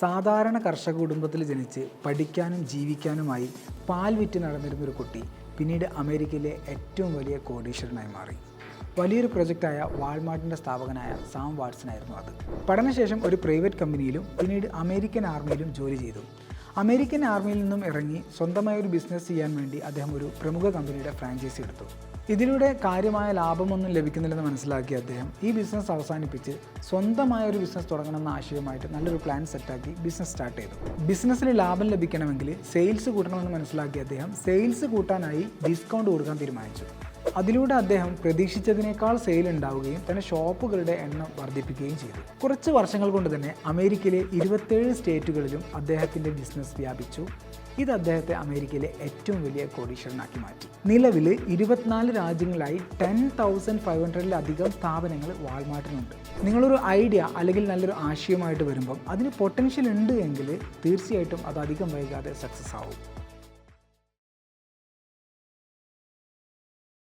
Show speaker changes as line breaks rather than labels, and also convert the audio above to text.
സാധാരണ കർഷക കുടുംബത്തിൽ ജനിച്ച് പഠിക്കാനും ജീവിക്കാനുമായി പാൽ വിറ്റ് നടന്നിരുന്നൊരു കുട്ടി പിന്നീട് അമേരിക്കയിലെ ഏറ്റവും വലിയ കോടീശ്വരനായി മാറി. വലിയൊരു പ്രൊജക്റ്റായ വാൾമാർട്ടിന്റെ സ്ഥാപകനായ സാം വാട്സനായിരുന്നു അത്. പഠനശേഷം ഒരു പ്രൈവറ്റ് കമ്പനിയിലും പിന്നീട് അമേരിക്കൻ ആർമിയിലും ജോലി ചെയ്തു. അമേരിക്കൻ ആർമിയിൽ നിന്നും ഇറങ്ങി സ്വന്തമായ ഒരു ബിസിനസ് ചെയ്യാൻ വേണ്ടി അദ്ദേഹം ഒരു പ്രമുഖ കമ്പനിയുടെ ഫ്രാഞ്ചൈസി എടുത്തു. ഇതിലൂടെ കാര്യമായ ലാഭമൊന്നും ലഭിക്കുന്നില്ലെന്ന് മനസ്സിലാക്കിയ അദ്ദേഹം ഈ ബിസിനസ് അവസാനിപ്പിച്ച് സ്വന്തമായ ഒരു ബിസിനസ് തുടങ്ങണമെന്ന ആശയമായിട്ട് നല്ലൊരു പ്ലാൻ സെറ്റാക്കി ബിസിനസ് സ്റ്റാർട്ട് ചെയ്തു. ബിസിനസ്സിൽ ലാഭം ലഭിക്കണമെങ്കിൽ സെയിൽസ് കൂട്ടണമെന്ന് മനസ്സിലാക്കിയ അദ്ദേഹം സെയിൽസ് കൂട്ടാനായി ഡിസ്കൗണ്ട് കൊടുക്കാൻ തീരുമാനിച്ചു. അതിലൂടെ അദ്ദേഹം പ്രതീക്ഷിച്ചതിനേക്കാൾ സെയിൽ ഉണ്ടാവുകയും തന്റെ ഷോപ്പുകളുടെ എണ്ണം വർദ്ധിപ്പിക്കുകയും ചെയ്തു. കുറച്ച് വർഷങ്ങൾ കൊണ്ട് തന്നെ അമേരിക്കയിലെ ഇരുപത്തേഴ് സ്റ്റേറ്റുകളിലും അദ്ദേഹത്തിന്റെ ബിസിനസ് വ്യാപിച്ചു. ഇത് അദ്ദേഹത്തെ അമേരിക്കയിലെ ഏറ്റവും വലിയ കോടീശ്വരനാക്കി മാറ്റി. നിലവിൽ ഇരുപത്തിനാല് രാജ്യങ്ങളായി ടെൻ തൗസൻഡ് ഫൈവ് ഹൺഡ്രഡിലധികം സ്ഥാപനങ്ങൾ വാൾമാർട്ടിനുണ്ട്. നിങ്ങളൊരു ഐഡിയ അല്ലെങ്കിൽ നല്ലൊരു ആശയമായിട്ട് വരുമ്പം അതിന് പൊട്ടൻഷ്യൽ ഉണ്ട് എങ്കിൽ തീർച്ചയായിട്ടും അത് അധികം വൈകാതെ സക്സസ് ആവും.